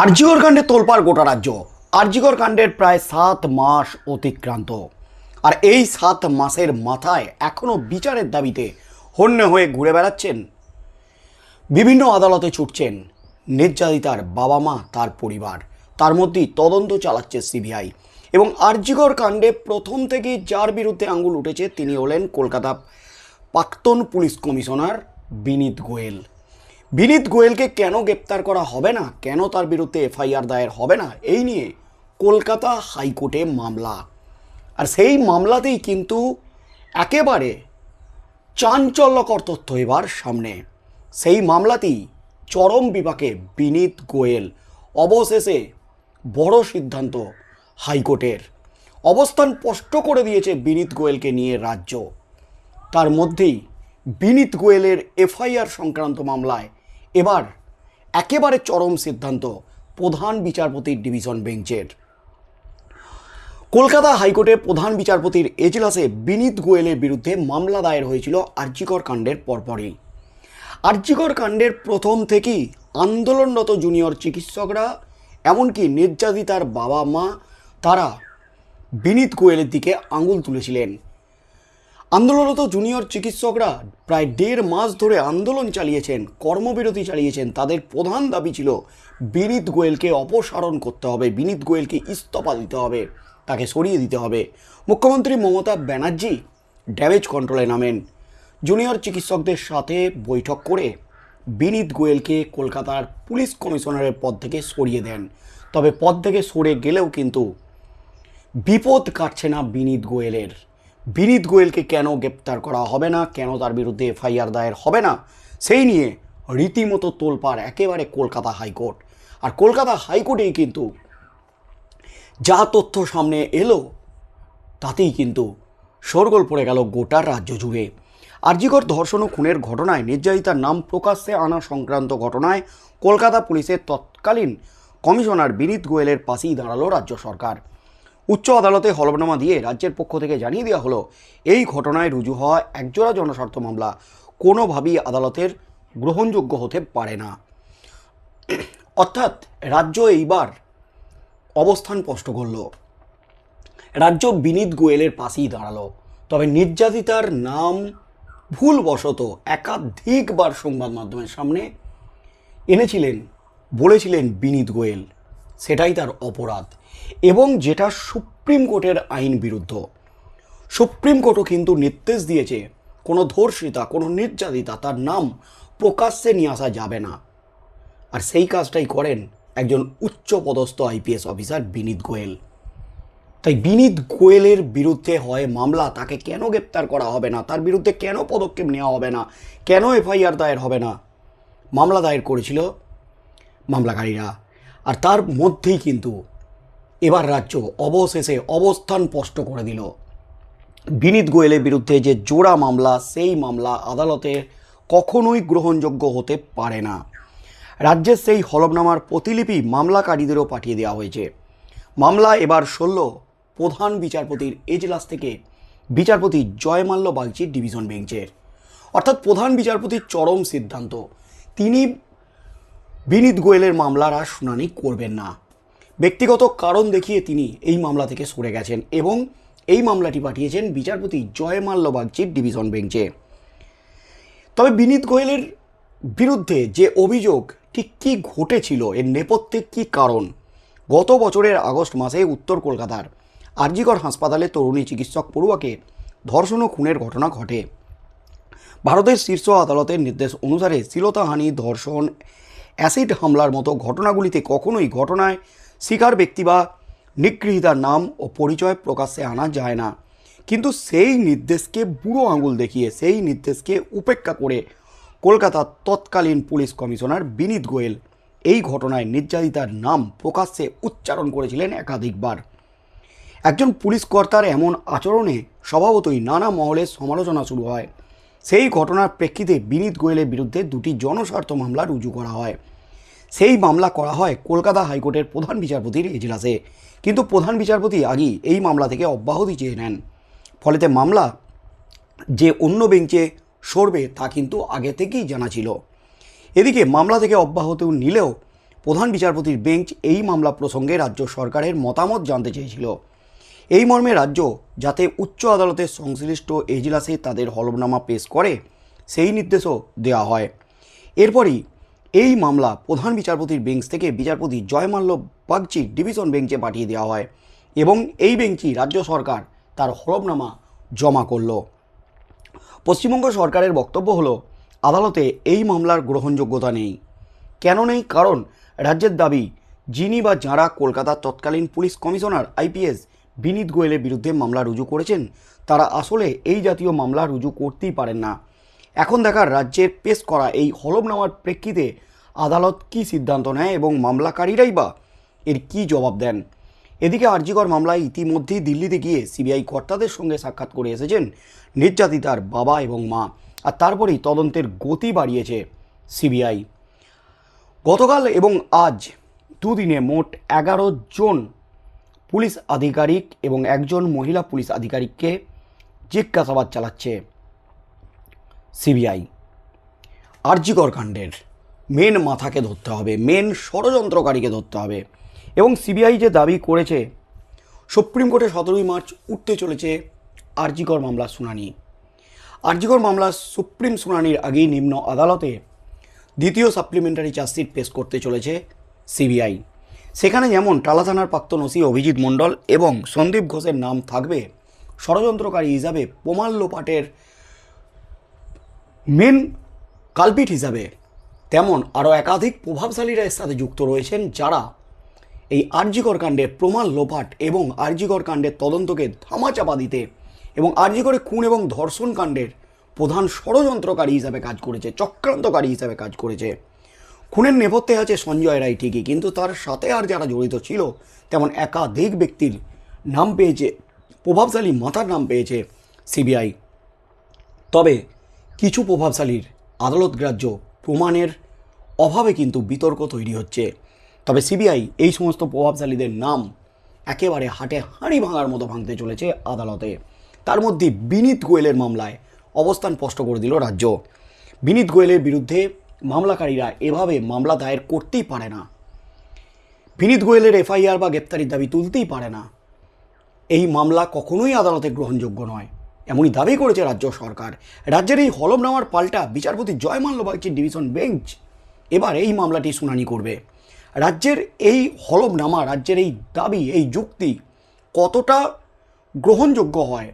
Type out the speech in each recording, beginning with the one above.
আরজিকর কাণ্ডে তোলপাড় গোটা রাজ্য। আরজিকর কাণ্ডের প্রায় সাত মাস অতিক্রান্ত। আর এই সাত মাসের মাথায় এখনও বিচারের দাবিতে হন্যে হয়ে ঘুরে বেড়াচ্ছেন। বিভিন্ন আদালতে ছুটছেন নির্যাতিতার বাবা মা, তার পরিবার। তার মধ্যেই তদন্ত চালাচ্ছে সিবিআই। এবং আরজিকর কাণ্ডে প্রথম থেকেই যার বিরুদ্ধে আঙ্গুল উঠেছে তিনি হলেন কলকাতা প্রাক্তন পুলিশ কমিশনার বিনীত গোয়েল। বিনীত গোয়েলকে কেন গ্রেপ্তার করা হবে না? কেন তার বিরুদ্ধে এফআইআর দায়ের হবে না? এই নিয়ে কলকাতা হাইকোর্টে মামলা। আর সেই মামলাতেই কিন্তু একেবারে চাঞ্চল্যকর তথ্য এবার সামনে। সেই মামলাতেই চরম বিপাকে বিনীত গোয়েল। অবশেষে বড় সিদ্ধান্ত হাইকোর্টের। অবস্থান স্পষ্ট করে দিয়েছে বিনীত গোয়েলকে নিয়ে রাজ্য। তার মধ্যেই বিনীত গোয়েলের এফআইআর সংক্রান্ত মামলায় এবার একেবারে চরম সিদ্ধান্ত প্রধান বিচারপতির ডিভিশন বেঞ্চের। কলকাতা হাইকোর্টে প্রধান বিচারপতির এজলাসে বিনীত গোয়েলের বিরুদ্ধে মামলা দায়ের হয়েছিল আর্যিকর কাণ্ডের পরপরই। আর্যিকর কাণ্ডের প্রথম থেকেই আন্দোলনরত জুনিয়র চিকিৎসকরা, এমনকি নির্যাতিতার বাবা মা তারা বিনীত গোয়েলের দিকে আঙুল তুলেছিলেন। আন্দোলনরত জুনিয়র চিকিৎসকরা প্রায় দেড় মাস ধরে আন্দোলন চালিয়েছেন, কর্মবিরতি চালিয়েছেন। তাদের প্রধান দাবি ছিল, বিনীত গোয়েলকে অপসারণ করতে হবে, বিনীত গোয়েলকে ইস্তফা দিতে হবে, তাকে সরিয়ে দিতে হবে। মুখ্যমন্ত্রী মমতা ব্যানার্জি ড্যামেজ কন্ট্রোলে নামেন। জুনিয়র চিকিৎসকদের সাথে বৈঠক করে বিনীত গোয়েলকে কলকাতার পুলিশ কমিশনারের পদ থেকে সরিয়ে দেন। তবে পদ থেকে সরে গেলেও কিন্তু বিপদ কাটছে না বিনীত গোয়েলের। বিনীত গোয়েলকে কেন গ্রেপ্তার করা হবে না? কেন তার বিরুদ্ধে এফআইআর দায়ের হবে না? সেই নিয়ে রীতিমতো তোলপাড় একেবারে কলকাতা হাইকোর্ট। আর কলকাতা হাইকোর্টেই কিন্তু যা তথ্য সামনে এলো, তাতেই কিন্তু শোরগোল পড়ে গেল গোটা রাজ্য জুড়ে। আরজিকর ধর্ষণ ও খুনের ঘটনায় নির্যাতিতার নাম প্রকাশ্যে আনা সংক্রান্ত ঘটনায় কলকাতা পুলিশের তৎকালীন কমিশনার বিনীত গোয়েলের পাশেই দাঁড়াল রাজ্য সরকার। উচ্চ আদালতে হলফনামা দিয়ে রাজ্যের পক্ষ থেকে জানিয়ে দেওয়া হলো, এই ঘটনায় রুজু হওয়া একজোড়া জনস্বার্থ মামলা কোনোভাবেই আদালতের গ্রহণযোগ্য হতে পারে না। অর্থাৎ রাজ্য এইবার অবস্থান স্পষ্ট করল। রাজ্য বিনীত গোয়েলের পাশেই দাঁড়াল। তবে নির্যাতিতার নাম ভুলবশত একাধিকবার সংবাদ মাধ্যমের সামনে এনেছিলেন, বলেছিলেন বিনীত গোয়েল। সেটাই তার অপরাধ। এবং যেটা সুপ্রিম কোর্টের আইন বিরুদ্ধ। সুপ্রিম কোর্টও কিন্তু নির্দেশ দিয়েছে, কোনো ধর্ষিতা, কোনো নির্যাতিতা তার নাম প্রকাশ্যে নিয়ে আসা যাবে না। আর সেই কাজটাই করেন একজন উচ্চ পদস্থ আইপিএস অফিসার বিনীত গোয়েল। তাই বিনীত গোয়েলের বিরুদ্ধে হয় মামলা, তাকে কেন গ্রেপ্তার করা হবে না, তার বিরুদ্ধে কেন পদক্ষেপ নেওয়া হবে না, কেন এফআইআর দায়ের হবে না, মামলা দায়ের করেছিল মামলাকারীরা। আর তার মধ্যেই কিন্তু এবার রাজ্য অবশেষে অবস্থান স্পষ্ট করে দিল। বিনীত গোয়েলের বিরুদ্ধে যে জোড়া মামলা, সেই মামলা আদালতে কখনোই গ্রহণযোগ্য হতে পারে না। রাজ্যের সেই হলফনামার প্রতিলিপি মামলাকারীদেরও পাঠিয়ে দেওয়া হয়েছে। মামলা এবার সরল প্রধান বিচারপতির এজলাস থেকে বিচারপতি জয়মাল্য বাগচির ডিভিশন বেঞ্চের অর্থাৎ প্রধান বিচারপতির চরম সিদ্ধান্ত। তিনি বিনীত গোয়েলের মামলার আর শুনানি করবেন না। ব্যক্তিগত কারণ দেখিয়ে তিনি এই মামলা থেকে সরে গেছেন এবং এই মামলাটি পাঠিয়েছেন বিচারপতি জয়মাল্য বাগচির ডিভিশন বেঞ্চে। তবে বিনীত গোয়েলের বিরুদ্ধে যে অভিযোগ, ঠিক কী ঘটেছিল, এর নেপথ্যে কী কারণ? গত বছরের আগস্ট মাসে উত্তর কলকাতার আরজিকর হাসপাতালে তরুণী চিকিৎসক পড়ুয়াকে ধর্ষণ ও খুনের ঘটনা ঘটে। ভারতের শীর্ষ আদালতের নির্দেশ অনুসারে শ্লীলতাহানি, ধর্ষণ, অ্যাসিড হামলার মতো ঘটনাগুলিতে কখনোই ঘটনায় শিকার ব্যক্তি বা নিগৃহীতার নাম ও পরিচয় প্রকাশ্যে আনা যায় না। কিন্তু সেই নির্দেশকে বুড়ো আঙুল দেখিয়ে, সেই নির্দেশকে উপেক্ষা করে কলকাতার তৎকালীন পুলিশ কমিশনার বিনীত গোয়েল এই ঘটনায় নির্যাতিতার নাম প্রকাশ্যে উচ্চারণ করেছিলেন একাধিকবার। একজন পুলিশ কর্তার এমন আচরণে স্বভাবতই নানা মহলে সমালোচনা শুরু হয়। সেই ঘটনার প্রেক্ষিতে বিনীত গোয়েলের বিরুদ্ধে দুটি জনস্বার্থ মামলা রুজু করা হয়। সেই মামলা করা হয় কলকাতা হাইকোর্টের প্রধান বিচারপতির এজলাসে। কিন্তু প্রধান বিচারপতি আগেই এই মামলা থেকে অব্যাহতি চেয়ে নেন। ফলেতে মামলা যে অন্য বেঞ্চে সরবে তা কিন্তু আগে থেকেই জানা ছিল। এদিকে মামলা থেকে অব্যাহতি নিলেও প্রধান বিচারপতির বেঞ্চ এই মামলা প্রসঙ্গে রাজ্য সরকারের মতামত জানতে চেয়েছিল। এই মর্মে রাজ্য যাতে উচ্চ আদালতের সংশ্লিষ্ট এজলাসে তাদের হলফনামা পেশ করে, সেই নির্দেশও দেওয়া হয়। এরপরই এই মামলা প্রধান বিচারপতির বেঞ্চ থেকে বিচারপতি জয়মাল্য বাগচির ডিভিশন বেঞ্চে পাঠিয়ে দেওয়া হয় এবং এই বেঞ্চই রাজ্য সরকার তার হলফনামা জমা করল। পশ্চিমবঙ্গ সরকারের বক্তব্য হলো, আদালতে এই মামলার গ্রহণযোগ্যতা নেই। কেন নেই? কারণ রাজ্যের দাবি, যিনি বা যাঁরা কলকাতার তৎকালীন পুলিশ কমিশনার আইপিএস বিনীত গোয়েলের বিরুদ্ধে মামলা রুজু করেছেন, তারা আসলে এই জাতীয় মামলা রুজু করতেই পারেন না। এখন দেখার রাজ্যের পেশ করা এই হলফনামার প্রেক্ষিতে আদালত কী সিদ্ধান্ত নেয় এবং মামলাকারীরাই বা এর কী জবাব দেন? এদিকে আরজিকর মামলায় ইতিমধ্যেই দিল্লিতে গিয়ে সিবিআই কর্তাদের সঙ্গে সাক্ষাৎ করে এসেছেন নির্যাতিতার বাবা এবং মা, আর তারপরেই তদন্তের গতি বাড়িয়েছে সিবিআই। গতকাল এবং আজ দুদিনে মোট এগারো জন পুলিশ আধিকারিক এবং একজন মহিলা পুলিশ আধিকারিককে জিজ্ঞাসাবাদ চালাচ্ছে। সিবিআই। আরজিকর কাণ্ডের মেন মাথাকে ধরতে হবে মেন ষড়যন্ত্রকারীকে ধরতে হবে এবং সিবিআই যে দাবি করেছে, সুপ্রিম কোর্টে সতেরোই মার্চ উঠতে চলেছে আরজিকর মামলার শুনানি। আরজিকর মামলার সুপ্রিম শুনানির আগেই নিম্ন আদালতে দ্বিতীয় সাপ্লিমেন্টারি চার্জশিট পেশ করতে চলেছে সিবিআই। সেখানে যেমন টালা থানার প্রাক্তন ওসি অভিজিৎ মণ্ডল এবং সন্দীপ ঘোষের নাম থাকবে, ষড়যন্ত্রকারী হিসাবে প্রমাণ লোপাটের মেন কালপিট হিসাবে তেমন আরও একাধিক প্রভাবশালীরা এর সাথে যুক্ত রয়েছেন যারা এই আরজিকর কাণ্ডের প্রমাণ লোপাট এবং আরজিকর কাণ্ডের তদন্তকে ধামাচাপা দিতে এবং আরজিকরে খুন এবং ধর্ষণ কাণ্ডের প্রধান ষড়যন্ত্রকারী হিসাবে কাজ করেছে, চক্রান্তকারী হিসাবে কাজ করেছে। খুনের নেপথ্যে আছে সঞ্জয় রায় ঠিকই, কিন্তু তার সাথে আর যারা জড়িত ছিল, তেমন একাধিক ব্যক্তির নাম পেয়েছে, প্রভাবশালী মাথার নাম পেয়েছে সিবিআই। তবে কিছু প্রভাবশালীর আদালত গ্রাহ্য প্রমাণের অভাবে কিন্তু বিতর্ক তৈরি হচ্ছে। তবে সিবিআই এই সমস্ত প্রভাবশালীদের নাম একেবারে হাটে হাঁড়ি ভাঙার মতো ভাঙতে চলেছে আদালতে। তার মধ্যে বিনীত গোয়েলের মামলায় অবস্থান স্পষ্ট করে দিল রাজ্য। বিনীত গোয়েলের বিরুদ্ধে মামলাকারীরা এভাবে মামলা দায়ের করতেই পারে না। বিনীত গোয়েলের এফআইআর বা গ্রেপ্তারির দাবি তুলতেই পারে না। এই মামলা কখনোই আদালতে গ্রহণযোগ্য নয়। এমনই দাবি করেছে রাজ্য সরকার। রাজ্যের এই হলফনামার পাল্টা বিচারপতি জয়মাল্য বাগচির ডিভিশন বেঞ্চ এবার এই মামলাটি শুনানি করবে। রাজ্যের এই হলফনামা রাজ্যের এই দাবি, এই যুক্তি কতটা গ্রহণযোগ্য হয়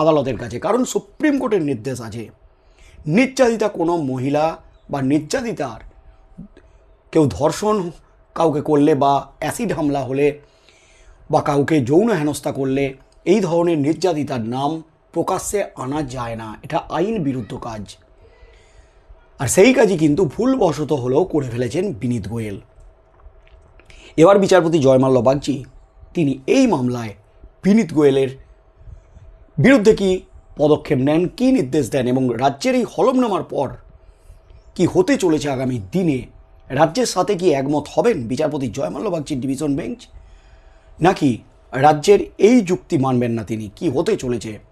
আদালতের কাছে? কারণ সুপ্রিম কোর্টের নির্দেশ আছে, নির্যাতিতা কোনো মহিলা বা নির্যাতিতার কেউ ধর্ষণ কাউকে করলে বা অ্যাসিড হামলা হলে বা কাউকে যৌন হেনস্থা করলে, এই ধরনের নির্যাতিতার নাম প্রকাশ্যে আনা যায় না। এটা আইন বিরুদ্ধ কাজ। আর সেই কাজই কিন্তু ভুলবশত হলেও করে ফেলেছেন বিনীত গোয়েল। এবার বিচারপতি জয়মাল্য বাগচি, তিনি এই মামলায় বিনীত গোয়েলের বিরুদ্ধে কি পদক্ষেপ নেন, কী নির্দেশ দেন এবং রাজ্যের এই হলফনামার পর কি হতে চলেছে আগামী দিনে, রাজ্যের সাথে কি একমত হবেন বিচারপতি জয়মাল্য বাগচির ডিভিশন বেঞ্চ? নাকি রাজ্যের এই যুক্তি মানবেন না তিনি, কি হতে চলেছে?